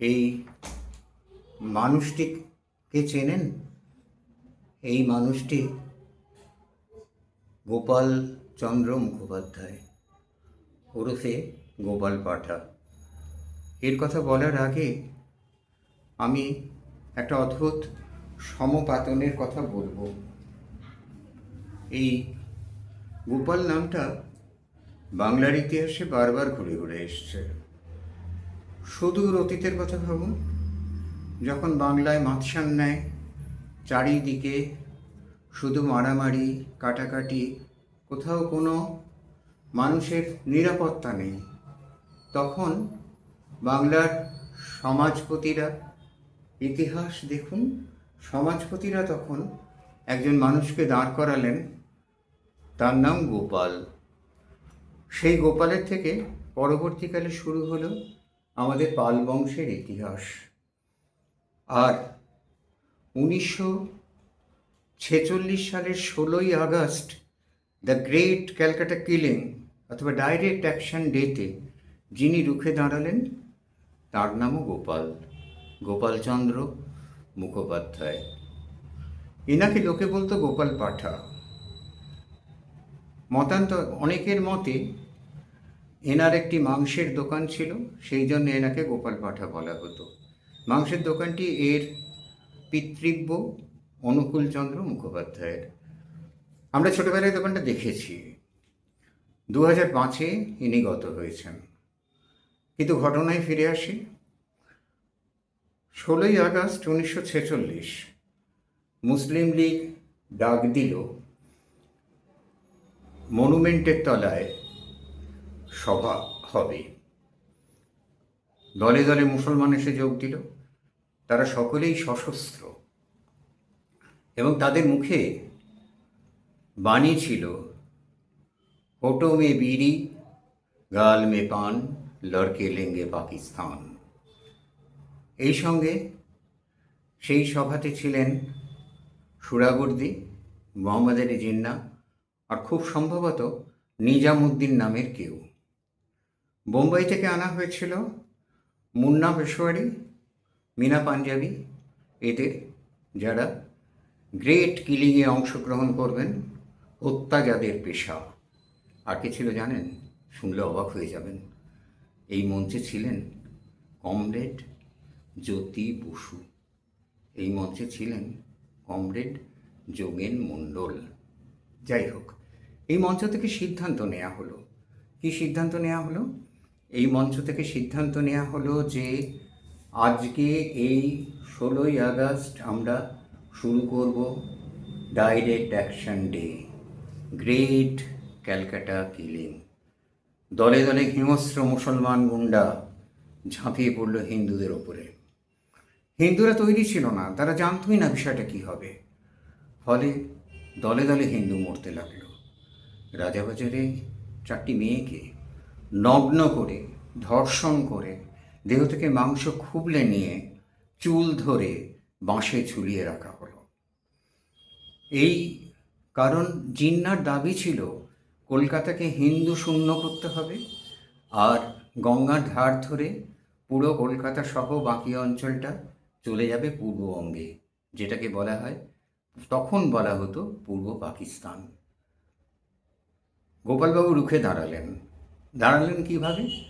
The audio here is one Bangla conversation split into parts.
এই মানুষটিকে চেনেন? এই মানুষটি গোপাল চন্দ্র মুখোপাধ্যায় ওরফে গোপাল পাঠা। এর কথা বলার আগে আমি একটা অদ্ভুত সমপাতনের কথা বলব। এই গোপাল নামটা বাংলার ইতিহাসে বারবার ঘুরে ঘুরে এসছে। সুদূর অতীতের কথা ভাবুন। যখন বাংলায় মাতসান নেয়, চারিদিকে শুধু মারামারি, কাটাকাটি, কোথাও কোনো মানুষের নিরাপত্তা নেই। তখন বাংলার সমাজপতিরা, ইতিহাস দেখুন, সমাজপতিরা তখন একজন মানুষকে দাঁড় করালেন। তার নাম গোপাল। সেই গোপালের থেকে পরবর্তীকালে শুরু হলো আমাদের পাল বংশের ইতিহাস। আর উনিশশো ছেচল্লিশ সালের ষোলোই August, the great Calcutta killing অথবা ডাইরেক্ট অ্যাকশন ডেতে যিনি রুখে দাঁড়ালেন, তার নামও গোপাল, গোপালচন্দ্র মুখোপাধ্যায়। এনাকে লোকে বলতো গোপাল পাঠা। মতান্তর অনেকের মতে এনার একটি মাংসের দোকান ছিল, সেই জন্য এনাকে গোপাল পাঠা বলা হতো। মাংসের দোকানটি এর পিতৃব্য অনুকূলচন্দ্র মুখোপাধ্যায়ের। আমরা ছোটবেলায় দোকানটা দেখেছি। দু হাজার পাঁচে ইনি গত হয়েছেন। কিন্তু ঘটনায় ফিরে আসি। ষোলোই আগস্ট উনিশশো ছেচল্লিশ, মুসলিম লীগ ডাক দিল। মনুমেন্টের তলায় সভা হবে। দলে দলে মুসলমান এসে যোগ দিল। তারা সকলেই সশস্ত্র। এবং তাদের মুখে বাণী ছিল, হোটো মে বিড়ি, গাল মে পান, লড়কে লেঙ্গে পাকিস্তান। এই সঙ্গে সেই সভাতে ছিলেন সুরাবর্দি, মোহাম্মদ আলী জিন্না আর খুব সম্ভবত নিজামুদ্দিন নামের কেউ। বোম্বাই থেকে আনা হয়েছিল মুন্না পেশোয়ারি, মিনা পাঞ্জাবি। এদের যারা গ্রেট কিলিংয়ে অংশগ্রহণ করবেন হত্যা যাদের পেশা। আর কি ছিল জানেন? শুনলে অবাক হয়ে যাবেন। এই মঞ্চে ছিলেন কমরেড জ্যোতি বসু। এই মঞ্চে ছিলেন কমরেড যোগেন মণ্ডল। যাই হোক, এই মঞ্চ থেকে সিদ্ধান্ত নেওয়া হলো। কি সিদ্ধান্ত নেওয়া হলো? এই মঞ্চ থেকে সিদ্ধান্ত নেওয়া হলো যে আজকে এই ষোলোই আগস্ট আমরা শুরু করব direct action day, great Calcutta killing. দলে দলে হিংস্র মুসলমান গুন্ডা ঝাঁপিয়ে পড়ল হিন্দুদের ওপরে। হিন্দুরা তৈরি ছিল না, তারা জানতই না বিষয়টা কী হবে। ফলে দলে দলে হিন্দু মরতে লাগল। রাজাবাজারে চারটি মেয়েকে নগ্ন করে, ধর্ষণ করে, দেহ থেকে মাংস খুবলে নিয়ে চুল ধরে বাঁশে ঝুলিয়ে রাখা হলো। এই কারণ জিন্নার দাবি ছিল, কলকাতাকে হিন্দু শূন্য করতে হবে আর গঙ্গার ধার ধরে পুরো কলকাতা সহ বাকি অঞ্চলটা চলে যাবে পূর্ববঙ্গে যেটাকে বলা হয়, তখন বলা হতো পূর্ব পাকিস্তান। গোপালবাবু রুখে দাঁড়ালেন। দাঁড়ালেন কীভাবে?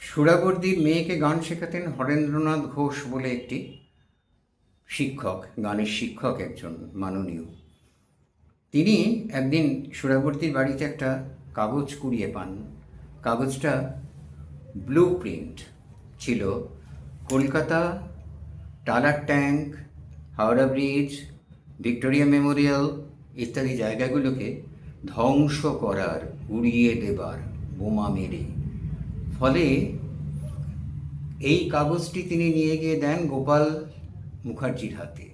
সুরাবর্দির মেয়েকে গান শেখাতেন হরেন্দ্রনাথ ঘোষ বলে একটি শিক্ষক, গানের শিক্ষক একজন মাননীয়। তিনি একদিন সুরাবর্তীর বাড়িতে একটা কাগজ কুড়িয়ে পান। কাগজটা ব্লু প্রিন্ট ছিল। Kolkata, টালার tank, Howrah bridge, Victoria memorial ইত্যাদি জায়গাগুলোকে ধ্বংস করার উড়িয়ে দেবার বোমা মেরে। ফলে এই কাগজটি তিনি নিয়ে গিয়ে দেন গোপাল মুখার্জির হাতে।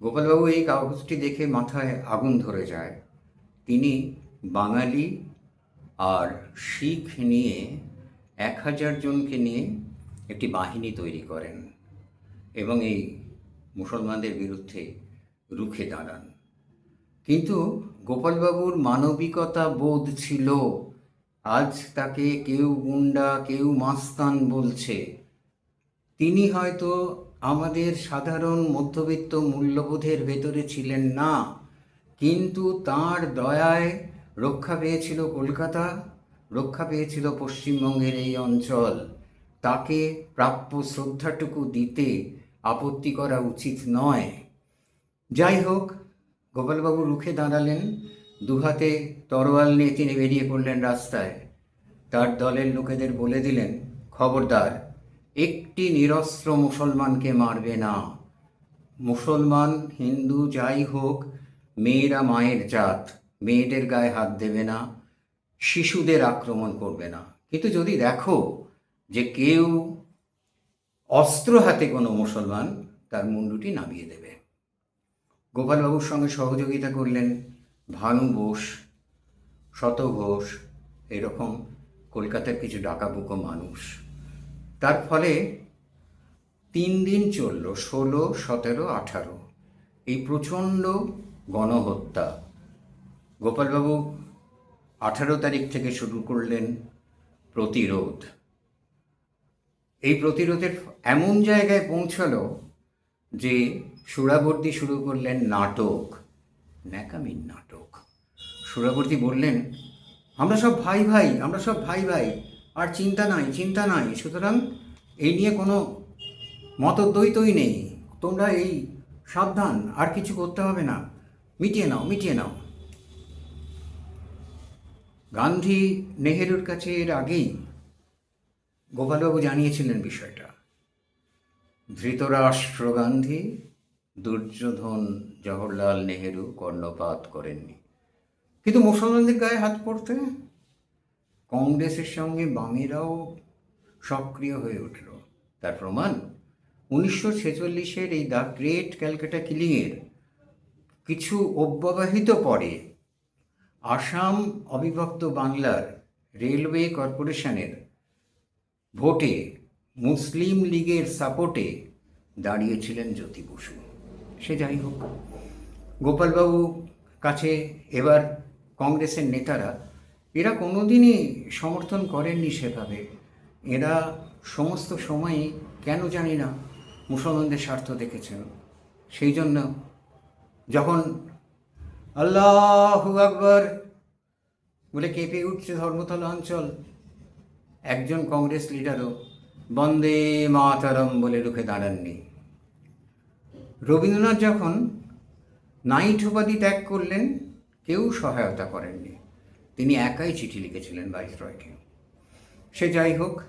গোপালবাবু এই কাগজটি দেখে মাথায় আগুন ধরে যায়। তিনি বাঙালি আর শিখ নিয়ে এক হাজার জনকে নিয়ে একটি বাহিনী তৈরি করেন এবং এই মুসলমানদের বিরুদ্ধে রুখে দাঁড়ান। কিন্তু গোপালবাবুর মানবিকতা বোধ ছিল। আজ তাকে কেউ গুন্ডা, কেউ মাস্তান বলছে। তিনি হয়তো আমাদের সাধারণ মধ্যবিত্ত মূল্যবোধের ভেতরে ছিলেন না, কিন্তু তার দয়ায় রক্ষা পেয়েছিল কলকাতা, রক্ষা পেয়েছিল পশ্চিমবঙ্গের এই অঞ্চল। তাকে প্রাপ্য শ্রদ্ধাটুকু দিতে আপত্তি করা উচিত নয়। যাই হোক গোপালবাবু রুখে দাঁড়ালেন, দুহাতে তরোয়াল নিয়ে তিনি বেরিয়ে পড়লেন রাস্তায়। তার দলের লোকেদের বলে দিলেন, খবরদার, একটি নিরস্ত্র মুসলমানকে মারবে না। মুসলমান, হিন্দু, যাই হোক, মেয়েরা মায়ের জাত, মেয়েদের গায়ে হাত দেবে না, শিশুদের আক্রমণ করবে না। কিন্তু যদি দেখো যে কেউ অস্ত্র হাতে কোনো মুসলমান, তার মুন্ডুটি নামিয়ে দেবে। গোপালবাবুর সঙ্গে সহযোগিতা করলেন ভানু বোস, শত ঘোষ, এরকম কলকাতার কিছু ডাকাবুকো মানুষ। তার ফলে তিন দিন চলল, ষোলো, সতেরো, আঠারো। এই প্রচণ্ড গণহত্যা। গোপালবাবু আঠারো তারিখ থেকে শুরু করলেন প্রতিরোধ। এই প্রতিরোধের এমন জায়গায় পৌঁছালো যে সুরাবর্তী শুরু করলেন নাটক ন্যাকামিন নাটক। সুরাবর্তী বললেন, আমরা সব ভাই ভাই, আমরা সব ভাই ভাই, আর চিন্তা নাই চিন্তা নাই। সুতরাং এই নিয়ে কোনো মতদ্বৈতই নেই। তোমরা এই সাবধান, আর কিছু করতে হবে না। মিটিয়ে নাও মিটিয়ে নাও। গান্ধী নেহেরুর কাছে এর আগেই গোপালবাবু জানিয়েছিলেন বিষয়টা। ধৃতরাষ্ট্র গান্ধী দুর্যোধন জওহরলাল নেহেরু কর্ণপাত করেননি। কিন্তু মুসলমানদের গায়ে হাত পড়তে কংগ্রেসের সঙ্গে বামেরাও সক্রিয় হয়ে উঠল। তার প্রমাণ, উনিশশো ছেচল্লিশের এই দ্য গ্রেট ক্যালকাটা কিলিংয়ের কিছু অব্যবহিত পরে আসাম অবিভক্ত বাংলার রেলওয়ে কর্পোরেশনের ভোটে মুসলিম লীগের সাপোর্টে দাঁড়িয়েছিলেন জ্যোতি বসু। সে যাই হোক, গোপালবাবু কাছে এবার কংগ্রেসের নেতারা, এরা কোনোদিনই সমর্থন করেননি সেভাবে। এরা সমস্ত সময়ই কেন জানি না মুসলমানদের স্বার্থ দেখেছেন। সেই জন্য যখন আল্লাহু আকবর বলে কেঁপে উঠছে ধর্মতলা অঞ্চল, একজন কংগ্রেস লিডারও বন্দে মাতারম বলে রুখে দাঁড়াননি। রবীন্দ্রনাথ যখন নাইট উপাধি ত্যাগ করলেন, কেউ সহায়তা করেননি। তিনি একাই চিঠি লিখেছিলেন ভাইসরয়কে। সে যাই হোক,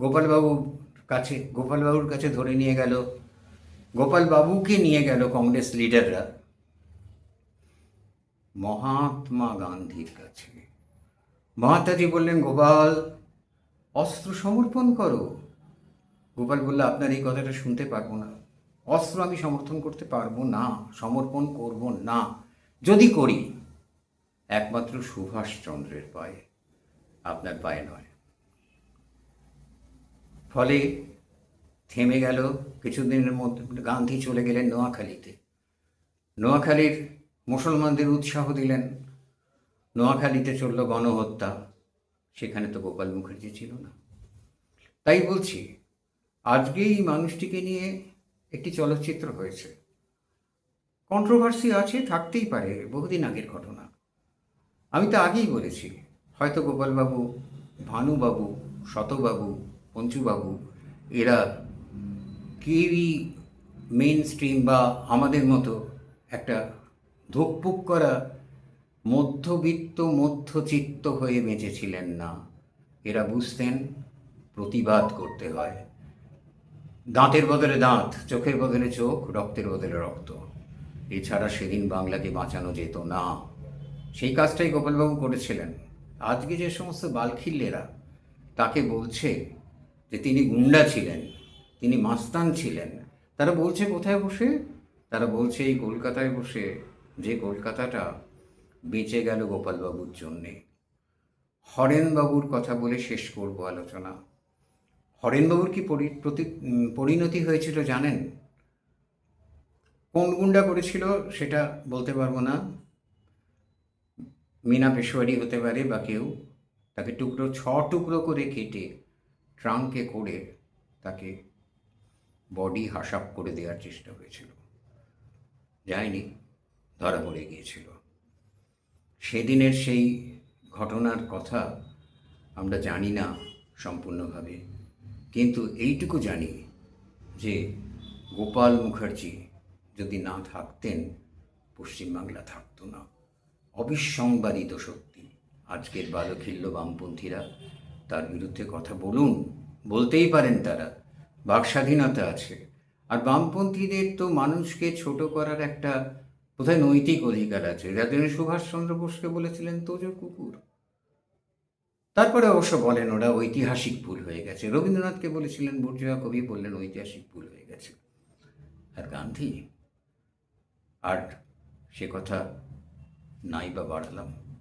গোপালবাবুর কাছে গোপালবাবুর কাছে ধরে নিয়ে গেল। গোপালবাবুকে নিয়ে গেল কংগ্রেস লিডাররা। মহাত্মা গান্ধীর কাছে। মহাত্মাজি বললেন, গোপাল অস্ত্র সমর্পণ করো। গোপাল বলল, আপনার এই কথাটা শুনতে পারব না। অস্ত্র আমি সমর্থন করতে পারব না, সমর্পণ করব না। যদি করি, একমাত্র সুভাষচন্দ্রের পায়ে, আপনার পায়ে নয়। ফলে থেমে গেল কিছুদিনের মধ্যে গান্ধী চলে গেলেন নোয়াখালীতে। নোয়াখালীর মুসলমানদের উৎসাহ দিলেন। নোয়াখালীতে চলল গণহত্যা। সেখানে তো গোপাল মুখার্জি ছিল না। তাই বলছি আজকে এই মানুষটিকে নিয়ে একটি চলচ্চিত্র হয়েছে। কন্ট্রোভার্সি আছে, থাকতেই পারে, বহুদিন আগের ঘটনা। আমি তো আগেই বলেছি, হয়তো গোপালবাবু, ভানুবাবু, শতবাবু, পঞ্চুবাবু, এরা কেউই মেন স্ট্রিম বা আমাদের মতো একটা ধুকপুক করা মধ্যবিত্ত মধ্যচিত্ত হয়ে বেঁচেছিলেন না। এরা বুঝতেন, প্রতিবাদ করতে হয়। দাঁতের বদলে দাঁত, চোখের বদলে চোখ, রক্তের বদলে রক্ত। এছাড়া সেদিন বাংলাকে বাঁচানো যেত না। সেই কাজটাই গোপালবাবু করেছিলেন। আজকে যে সমস্ত বালখিল্লেরা তাকে বলছে যে তিনি গুন্ডা ছিলেন, তিনি মাস্তান ছিলেন, তারা বলছে কোথায় বসে? তারা বলছে এই কলকাতায় বসে। যে কলকাতাটা বেঁচে গেল গোপালবাবুর জন্যে। হরেনবাবুর কথা বলে শেষ করব আলোচনা। হরেনবাবুর কি পরি- প্রতি- পরিণতি হয়েছিল জানেন? কোন গুন্ডা করেছিল সেটা বলতে পারব না। মিনা পেশোয়ারি হতে পারে বা কেউ। তাকে টুকরো, ছ টুকরো করে কেটে, ট্রাঙ্কে করে তাকে বডি হাসাপ করে দেওয়ার চেষ্টা হয়েছিল। যায়নি, ধরা পড়ে গিয়েছিল। সেদিনের সেই ঘটনার কথা আমরা জানি না সম্পূর্ণভাবে। কিন্তু এইটুকু জানি যে গোপাল মুখার্জি যদি না থাকতেন, পশ্চিমবাংলা থাকতো না। অবিসংবাদিত সত্যি আজকের বালখিল্য বামপন্থীরা তার বিরুদ্ধে কথা বলুন, বলতেই পারেন তারা বাক স্বাধীনতা আছে। আর বামপন্থীদের তো মানুষকে ছোট করার একটা বোধহয় নৈতিক অধিকার আছে? যাদের সুভাষচন্দ্র বোসকে বলেছিলেন তোজো কুকুর। তারপরে অবশ্য বলেন ওরা ঐতিহাসিক ভুল হয়ে গেছে। রবীন্দ্রনাথকে বলেছিলেন, বুর্জোয়া কবি বললেন, ঐতিহাসিক ভুল হয়ে গেছে। আর গান্ধী? আর সে কথা নাই বা বাড়ালাম।